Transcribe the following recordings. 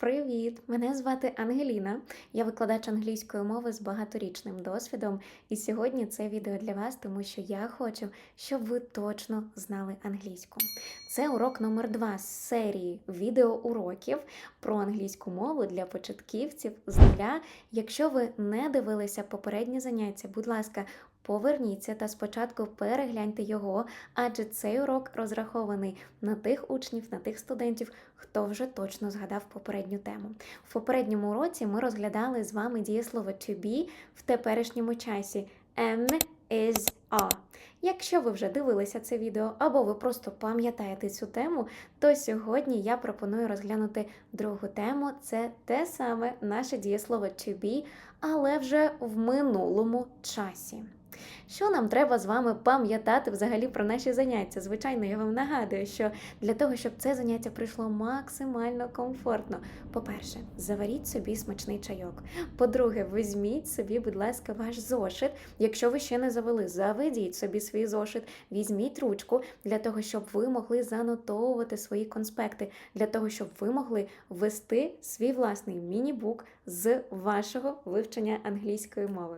Привіт! Мене звати Ангеліна. Я викладач англійської мови з багаторічним досвідом. І сьогодні це відео для вас, тому що я хочу, щоб ви точно знали англійську. Це урок номер два з серії відеоуроків про англійську мову для початківців з нуля. Якщо ви не дивилися попередні заняття, будь ласка, поверніться та спочатку перегляньте його, адже цей урок розрахований на тих учнів, на тих студентів, хто вже точно згадав попередню тему. В попередньому уроці ми розглядали з вами дієслово to be в теперішньому часі am, is, are. Якщо ви вже дивилися це відео або ви просто пам'ятаєте цю тему, то сьогодні я пропоную розглянути другу тему. Це те саме наше дієслово to be, але вже в минулому часі. Що нам треба з вами пам'ятати взагалі про наші заняття? Звичайно, я вам нагадую, що для того, щоб це заняття прийшло максимально комфортно, по-перше, заваріть собі смачний чайок. По-друге, візьміть собі, будь ласка, ваш зошит. Якщо ви ще не завели, заведіть собі свій зошит, візьміть ручку для того, щоб ви могли занотовувати свої конспекти, для того, щоб ви могли ввести свій власний міні-бук з вашого вивчення англійської мови.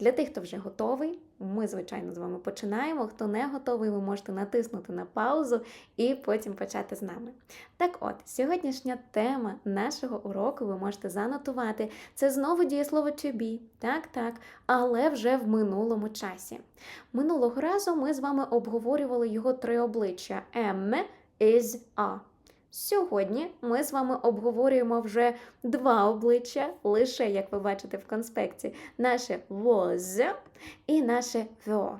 Для тих, хто вже готовий, ми, звичайно, з вами починаємо. Хто не готовий, ви можете натиснути на паузу і потім почати з нами. Так от, сьогоднішня тема нашого уроку ви можете занотувати. Це знову дієслово to be, так, так, але вже в минулому часі. Минулого разу ми з вами обговорювали його три обличчя: am, is, are. Сьогодні ми з вами обговорюємо вже два обличчя, лише, як ви бачите в конспекті, наше was і наше were.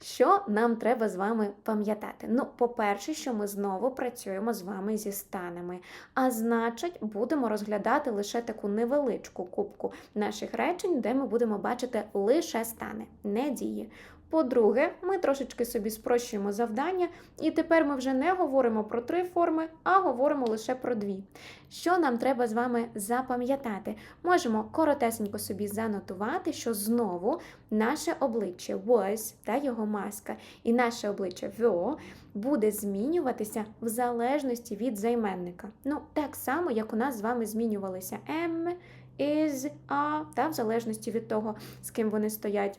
Що нам треба з вами пам'ятати? Ну, по-перше, що ми знову працюємо з вами зі станами. А значить, будемо розглядати лише таку невеличку кубку наших речень, де ми будемо бачити лише стани, не дії. По-друге, ми трошечки собі спрощуємо завдання, і тепер ми вже не говоримо про три форми, а говоримо лише про дві. Що нам треба з вами запам'ятати? Можемо коротесенько собі занотувати, що знову наше обличчя was та його маска, і наше обличчя were буде змінюватися в залежності від займенника. Ну, так само, як у нас з вами змінювалися am, is, are, та в залежності від того, з ким вони стоять.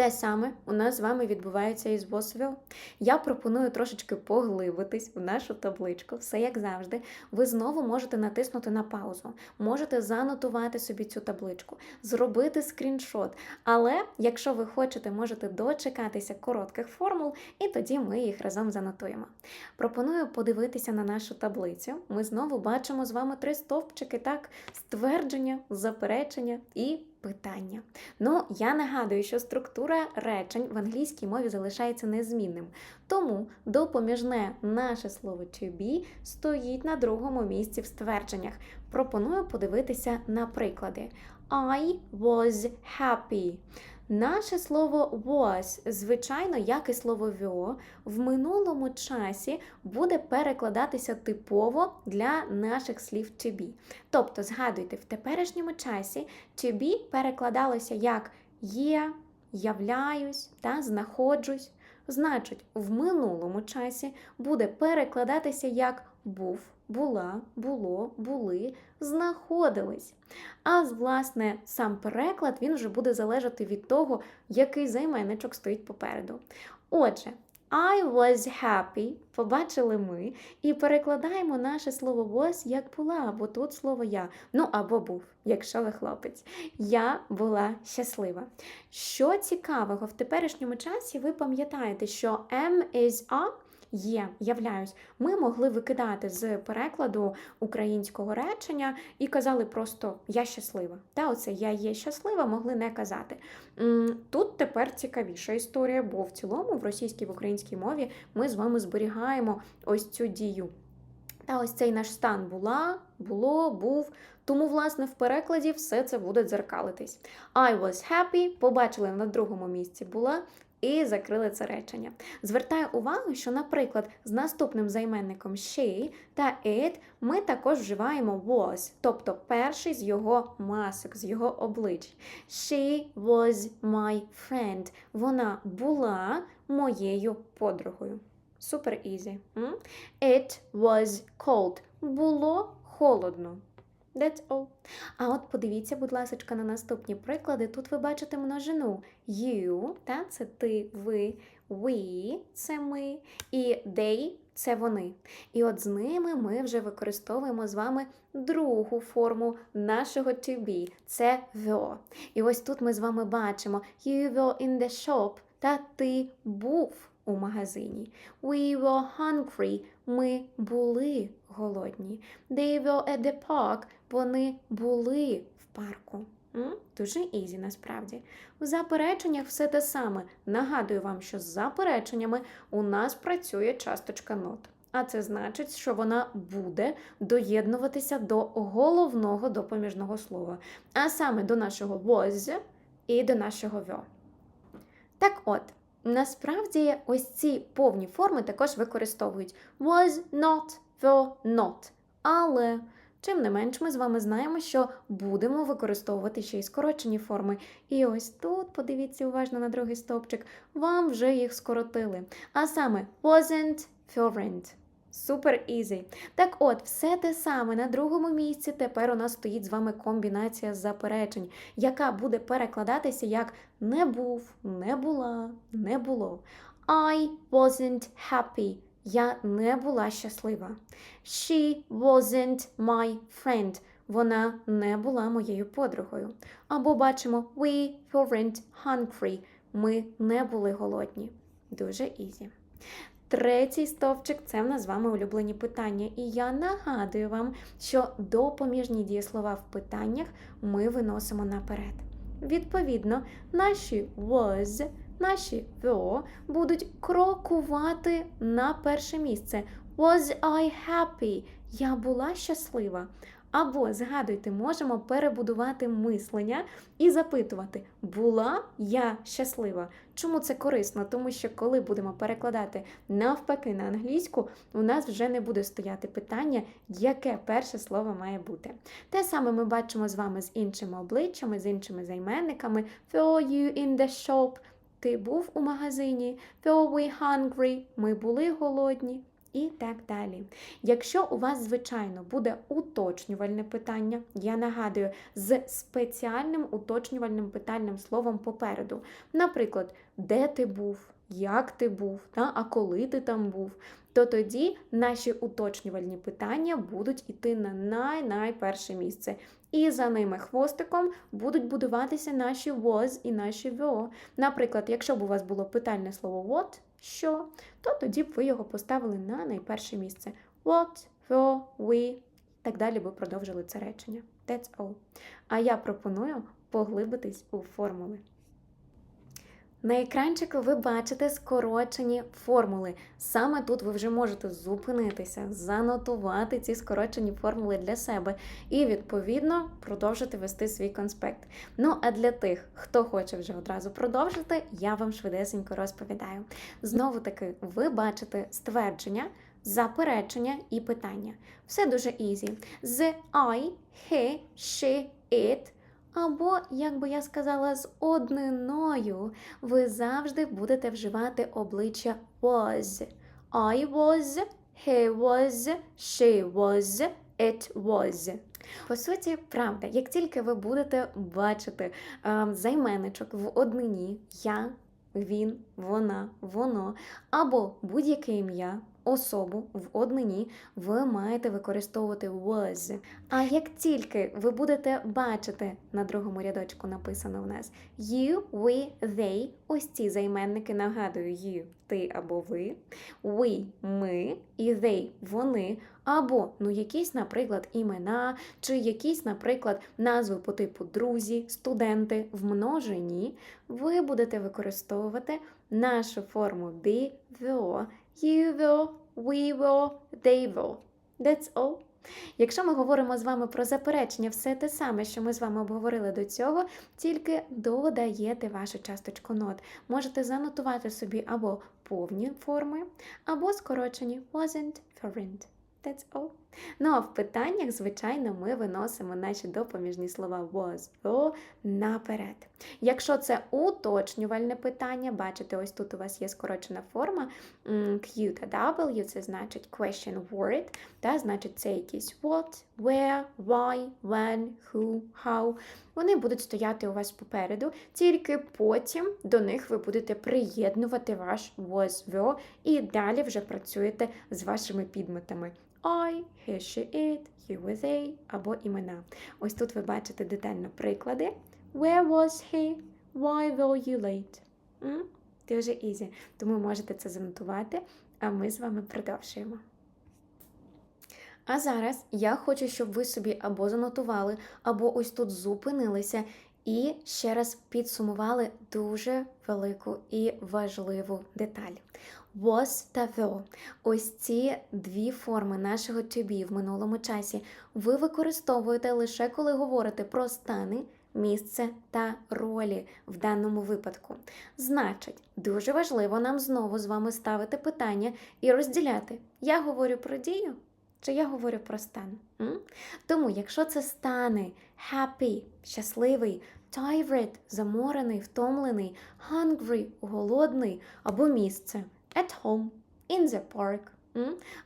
Те саме у нас з вами відбувається із Босвіл. Я пропоную трошечки поглибитись в нашу табличку, все як завжди. Ви знову можете натиснути на паузу, можете занотувати собі цю табличку, зробити скріншот. Але якщо ви хочете, можете дочекатися коротких формул, і тоді ми їх разом занотуємо. Пропоную подивитися на нашу таблицю. Ми знову бачимо з вами три стовпчики, так, ствердження, заперечення і питання. Ну, я нагадую, що структура речень в англійській мові залишається незмінним. Тому допоміжне наше слово to be стоїть на другому місці в ствердженнях. Пропоную подивитися на приклади. I was happy. Наше слово was, звичайно, як і слово were, в минулому часі буде перекладатися типово для наших слів to be. Тобто, згадуйте, в теперішньому часі to be перекладалося як є, являюсь та знаходжусь. Значить, в минулому часі буде перекладатися як був, була, було, були, знаходились. А власне сам переклад він вже буде залежати від того, який займенничок стоїть попереду. Отже, I was happy, побачили ми, і перекладаємо наше слово was як була, бо тут слово я. Ну або був, якщо ви хлопець. Я була щаслива. Що цікавого, в теперішньому часі ви пам'ятаєте, що am is are Є, являюсь, ми могли викидати з перекладу українського речення і казали просто я щаслива. Та оце я є щаслива, могли не казати. Тут тепер цікавіша історія, бо в цілому в російській в українській мові ми з вами зберігаємо ось цю дію. Та ось цей наш стан була, було, був. Тому, власне, в перекладі все це буде дзеркалитись. I was happy, побачили на другому місці була, і закрили це речення. Звертаю увагу, що, наприклад, з наступним займенником she та it ми також вживаємо was, тобто перший з його масок, з його облич. She was my friend. Вона була моєю подругою. Супер ізі. It was cold. Було холодно. That's all. А от подивіться, будь ласка, на наступні приклади. Тут ви бачите множину. You, та, це ти, ви, we – це ми, і they – це вони. І от з ними ми вже використовуємо з вами другу форму нашого to be – це were. І ось тут ми з вами бачимо you were in the shop, та ти був у магазині. We were hungry, ми були голодні. They were at the park, вони були в парку. Дуже ізі насправді. В запереченнях все те саме. Нагадую вам, що з запереченнями у нас працює часточка not. А це значить, що вона буде доєднуватися до головного допоміжного слова, а саме до нашого was і до нашого were. Так от, насправді ось ці повні форми також використовують was, not, were, not. Але, чим не менш, ми з вами знаємо, що будемо використовувати ще й скорочені форми. І ось тут, подивіться уважно на другий стовпчик, вам вже їх скоротили. А саме wasn't, weren't. Супер ізі. Так от, все те саме на другому місці тепер у нас стоїть з вами комбінація заперечень, яка буде перекладатися як не був, не була, не було. I wasn't happy. Я не була щаслива. She wasn't my friend. Вона не була моєю подругою. Або бачимо we weren't hungry. Ми не були голодні. Дуже ізі. Третій стовпчик це в нас з вами улюблені питання. І я нагадую вам, що допоміжні дієслова в питаннях ми виносимо наперед. Відповідно, наші was, наші were будуть крокувати на перше місце. Was I happy? Я була щаслива. Або, згадуйте, можемо перебудувати мислення і запитувати, була я щаслива? Чому це корисно? Тому що коли будемо перекладати навпаки на англійську, у нас вже не буде стояти питання, яке перше слово має бути. Те саме ми бачимо з вами з іншими обличчями, з іншими займенниками. Were you in the shop? Ти був у магазині. Were we hungry? Ми були голодні. І так далі. Якщо у вас, звичайно, буде уточнювальне питання, я нагадую, з спеціальним уточнювальним питальним словом попереду. Наприклад, де ти був, як ти був, та, а коли ти там був, то тоді наші уточнювальні питання будуть йти на най-найперше місце. І за ними хвостиком будуть будуватися наші was і наші were. Наприклад, якщо б у вас було питальне слово what, що, то тоді б ви його поставили на найперше місце. What, were, we, так далі би продовжили це речення. That's all. А я пропоную поглибитись у формули. На екранчику ви бачите скорочені формули. Саме тут ви вже можете зупинитися, занотувати ці скорочені формули для себе і, відповідно, продовжити вести свій конспект. Ну, а для тих, хто хоче вже одразу продовжити, я вам швидесенько розповідаю. Знову таки, ви бачите ствердження, заперечення і питання. Все дуже ізі. З I, he, she, it. Або, як би я сказала, з одниною ви завжди будете вживати обличчя was. I was, he was, she was, it was. По суті, правда, як тільки ви будете бачити е, займенничок в однині я, він, вона, воно, або будь-яке ім'я, особу в однині, ви маєте використовувати was. А як тільки ви будете бачити на другому рядочку написано в нас you, we, they, ось ці займенники нагадую you, ти або ви, we, ми і they, вони, або ну якісь, наприклад, імена, чи якісь, наприклад, назви по типу друзі, студенти в множині, ви будете використовувати нашу форму be, were, you will, we will, they will. That's all. Якщо ми говоримо з вами про заперечення, все те саме, що ми з вами обговорили до цього, тільки додаєте вашу часточку нот. Можете занотувати собі або повні форми, або скорочені wasn't, weren't. That's all. Ну а в питаннях, звичайно, ми виносимо наші допоміжні слова was, were наперед. Якщо це уточнювальне питання, бачите, ось тут у вас є скорочена форма Q та W, це значить question word, та значить це якісь what, where, why, when, who, how. Вони будуть стояти у вас попереду, тільки потім до них ви будете приєднувати ваш was, were, і далі вже працюєте з вашими підметами. I, he, she, it, he with they або імена. Ось тут ви бачите детально приклади. Where was he? Why were you late? М? Дуже easy. Тому можете це занотувати, а ми з вами продовжуємо. А зараз я хочу, щоб ви собі або занотували, або ось тут зупинилися і ще раз підсумували дуже велику і важливу деталь. Was та were. Ось ці дві форми нашого to be в минулому часі ви використовуєте лише коли говорите про стани, місце та ролі в даному випадку. Значить, дуже важливо нам знову з вами ставити питання і розділяти. Я говорю про дію. Чи я говорю про стан? М? Тому, якщо це стани happy, щасливий, tired, заморений, втомлений, hungry, голодний, або місце at home, in the park,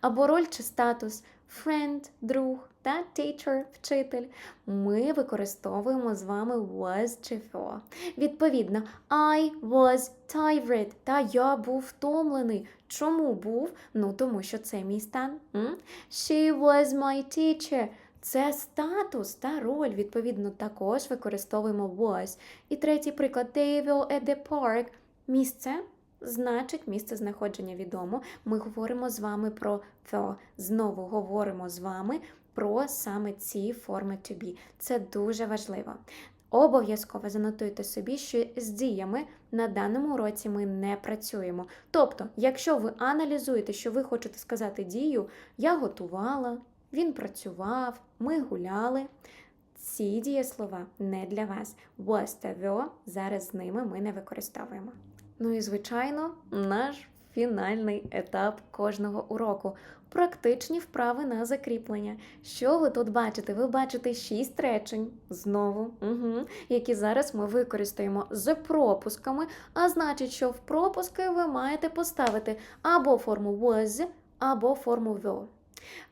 або роль чи статус friend, друг та teacher, вчитель, ми використовуємо з вами was чи were. Відповідно, I was tired, та я був втомлений. Чому був? Ну, тому що це мій стан. She was my teacher. Це статус та роль, відповідно, також використовуємо was. І третій приклад They were at the park. Місце значить місце знаходження відомо. Ми говоримо з вами про the. Знову говоримо з вами про саме ці форми to be. Це дуже важливо. Обов'язково занотуйте собі, що з діями на даному уроці ми не працюємо. Тобто, якщо ви аналізуєте, що ви хочете сказати дію, я готувала, він працював, ми гуляли. Ці дієслова не для вас. Was та were, зараз з ними ми не використовуємо. Ну і, звичайно, наш фінальний етап кожного уроку. Практичні вправи на закріплення. Що ви тут бачите? Ви бачите шість речень знову, угу, які зараз ми використаємо з пропусками, а значить, що в пропуски ви маєте поставити або форму was, або форму were.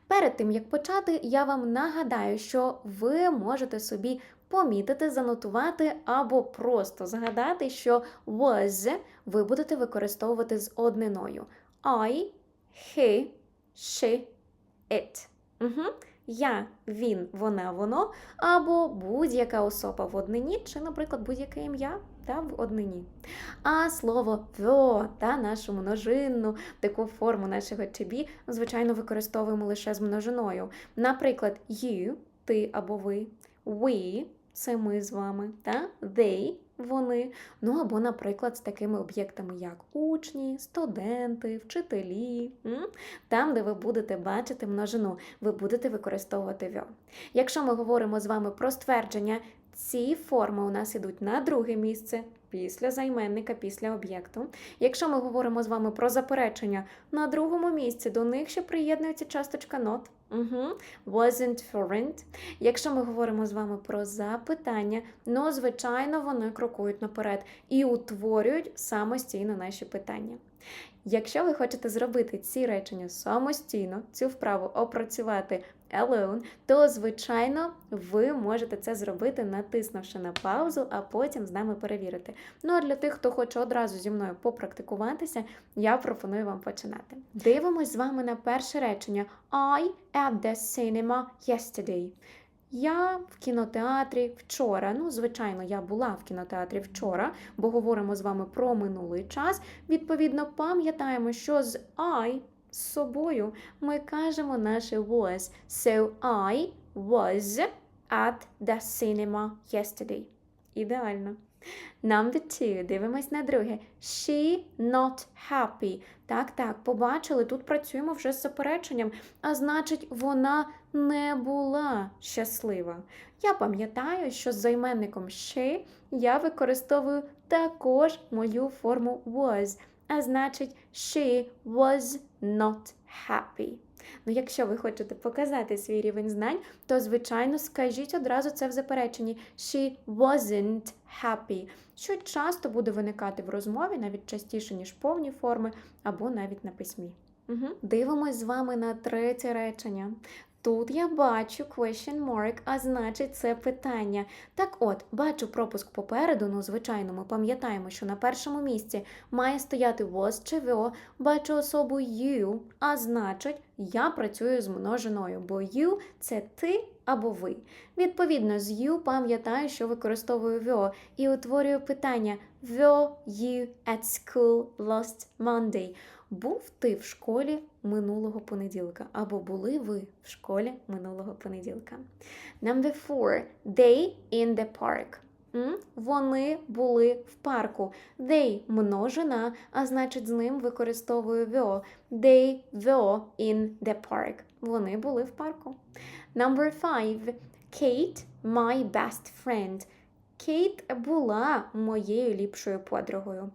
Перед тим як почати, я вам нагадаю, що ви можете собі помітити, занотувати або просто згадати, що was ви будете використовувати з одниною. I, he, she, it. Угу. Я, він, вона, воно, або будь-яка особа в однині, чи, наприклад, будь-яке ім'я та в однині. А слово «во» та нашу множинну таку форму нашого to be, звичайно, використовуємо лише з множиною. Наприклад, you, ти або ви, we це ми з вами, та they вони. Ну або, наприклад, з такими об'єктами, як учні, студенти, вчителі. Там, де ви будете бачити множину, ви будете використовувати «вьо». Якщо ми говоримо з вами про ствердження, ці форми у нас ідуть на друге місце. Після займенника, після об'єкту. Якщо ми говоримо з вами про заперечення, на другому місці до них ще приєднується часточка not. Угу. Wasn't foreign. Якщо ми говоримо з вами про запитання, ну, звичайно, вони крокують наперед і утворюють самостійно наші питання. Якщо ви хочете зробити ці речення самостійно, цю вправу опрацювати alone, то, звичайно, ви можете це зробити, натиснувши на паузу, а потім з нами перевірити. Ну а для тих, хто хоче одразу зі мною попрактикуватися, я пропоную вам починати. Дивимось з вами на перше речення I at the cinema yesterday. Я в кінотеатрі вчора. Ну, звичайно, я була в кінотеатрі вчора, бо говоримо з вами про минулий час. Відповідно, пам'ятаємо, що з I з собою ми кажемо наше was. So I was at the cinema yesterday. Ідеально. Number two. Дивимось на друге. She not happy. Так, так, побачили, тут працюємо вже з запереченням, а значить, вона не була щаслива. Я пам'ятаю, що з займенником she я використовую також мою форму was, а значить, she was not happy. Ну, якщо ви хочете показати свій рівень знань, то звичайно скажіть одразу це в запереченні She wasn't happy, що часто буде виникати в розмові, навіть частіше, ніж повні форми, або навіть на письмі. Угу. Дивимось з вами на третє речення. Тут я бачу question mark, а значить це питання. Так от, бачу пропуск попереду, ну, звичайно, ми пам'ятаємо, що на першому місці має стояти was чи «were», бачу особу you, а значить, я працюю з множиною, бо you – це ти або ви. Відповідно, з you пам'ятаю, що використовую «were» і утворюю питання Were you at school last Monday? Був ти в школі минулого понеділка, або були ви в школі минулого понеділка. Number four. They in the park. Вони були в парку. They множина, а значить з ним використовую were. They were in the park. Вони були в парку. Number five. Kate, my best friend. Кейт була моєю ліпшою подругою.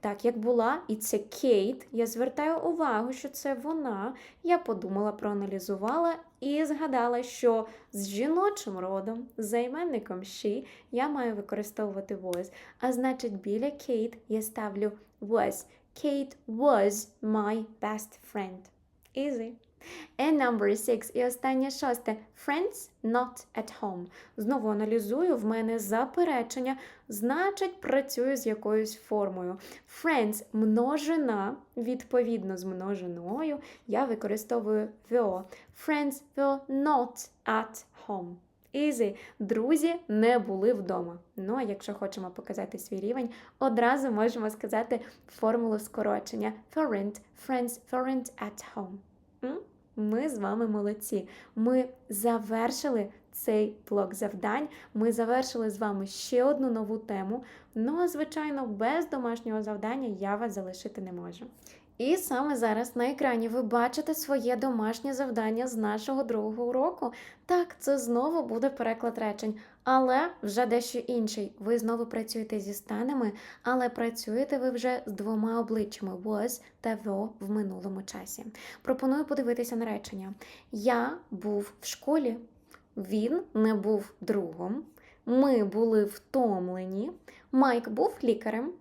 Так, як була, і це Кейт, я звертаю увагу, що це вона. Я подумала, проаналізувала і згадала, що з жіночим родом, займенником she, я маю використовувати was. А значить, біля Кейт я ставлю was. Kate was my best friend. Easy. And number six. І останнє шосте. Friends not at home. Знову аналізую, в мене заперечення, значить, працюю з якоюсь формою. Friends множина, відповідно з множиною, я використовую were. Friends were not at home. Easy. Друзі не були вдома. Ну, а якщо хочемо показати свій рівень, одразу можемо сказати формулу скорочення. Weren't. Friends weren't at home. М? Ми з вами молодці. Ми завершили цей блок завдань. Ми завершили з вами ще одну нову тему. Ну, а звичайно, без домашнього завдання я вас залишити не можу. І саме зараз на екрані ви бачите своє домашнє завдання з нашого другого уроку. Так, це знову буде переклад речень, але вже дещо інший. Ви знову працюєте зі станами, але працюєте ви вже з двома обличчями was та were в минулому часі. Пропоную подивитися на речення. Я був в школі, він не був другом, ми були втомлені, Майк був лікарем.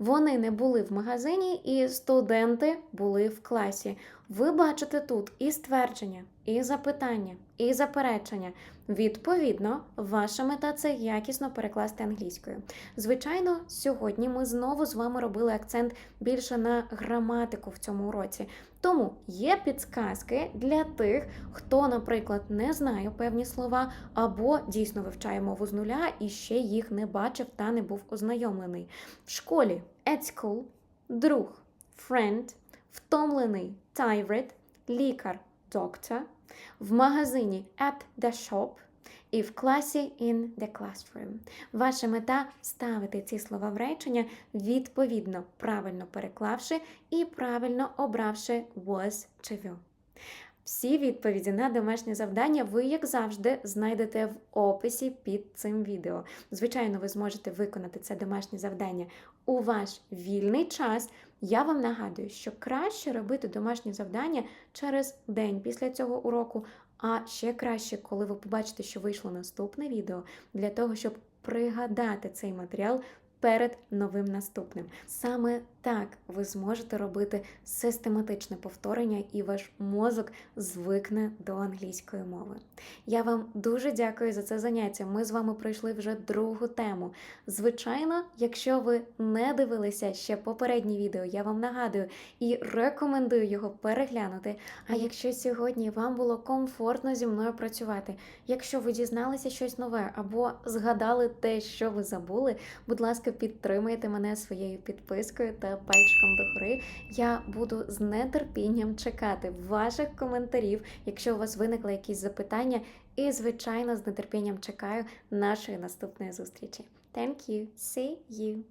Вони не були в магазині, і студенти були в класі. Ви бачите тут і ствердження, і запитання, і заперечення. Відповідно, ваша мета це якісно перекласти англійською. Звичайно, сьогодні ми знову з вами робили акцент більше на граматику в цьому уроці. Тому є підсказки для тих, хто, наприклад, не знає певні слова, або дійсно вивчає мову з нуля і ще їх не бачив та не був ознайомлений. В школі at school, друг, friend, втомлений tired, лікар doctor, в магазині at the shop і в класі in the classroom. Ваша мета ставити ці слова в речення відповідно, правильно переклавши і правильно обравши was чи will. Всі відповіді на домашнє завдання ви, як завжди, знайдете в описі під цим відео. Звичайно, ви зможете виконати це домашнє завдання у ваш вільний час. Я вам нагадую, що краще робити домашні завдання через день після цього уроку, а ще краще, коли ви побачите, що вийшло наступне відео, для того, щоб пригадати цей матеріал перед новим наступним. Саме так ви зможете робити систематичне повторення, і ваш мозок звикне до англійської мови. Я вам дуже дякую за це заняття. Ми з вами пройшли вже другу тему. Звичайно, якщо ви не дивилися ще попереднє відео, я вам нагадую і рекомендую його переглянути. А якщо сьогодні вам було комфортно зі мною працювати, якщо ви дізналися щось нове або згадали те, що ви забули, будь ласка, підтримайте мене своєю підпискою та пальчиком догори. Я буду з нетерпінням чекати ваших коментарів, якщо у вас виникли якісь запитання, і, звичайно, з нетерпінням чекаю нашої наступної зустрічі. Thank you. See you.